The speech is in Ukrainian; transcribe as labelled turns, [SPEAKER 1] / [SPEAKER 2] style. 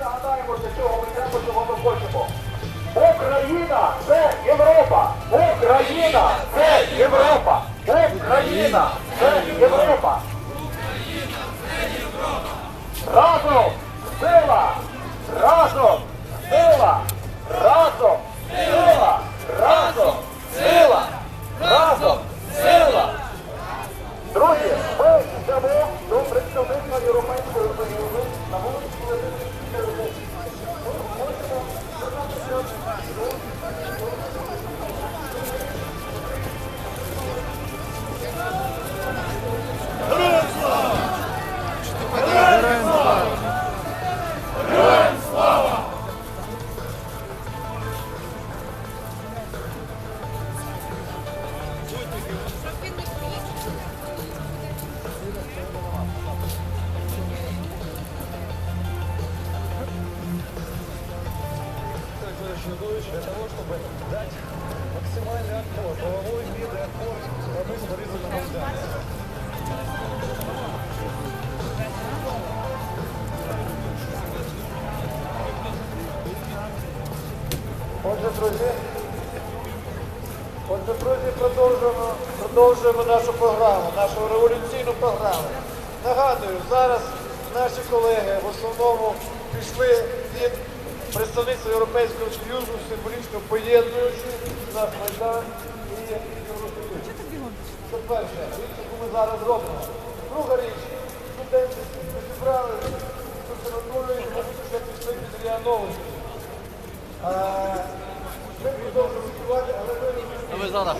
[SPEAKER 1] Нагадаємо, для чого ми треба, чого ми хочемо. Україна це Європа! Україна це Європа! Україна це Європа! Разом сила! Разом сила! Разом
[SPEAKER 2] для того, чтобы дать максимальный отпор, правовой мир и отпор страны с порывом Майдана.
[SPEAKER 3] Отже, друзі, отже, друзі, продовжуємо, продовжуємо нашу програму, нашу революційну програму. Нагадую, зараз наші колеги в основному пішли від представництва Європейського Союзу, символічно поєднуючи наш Майдан і Євросоюз. Це перше, річ, яку ми зараз робимо. Друга річ, студенти зібрали консерваторію, і мабуть, пішли під Ріа Новості. Ми продовжуємо працювати, але ми...
[SPEAKER 4] Ну ви зараз.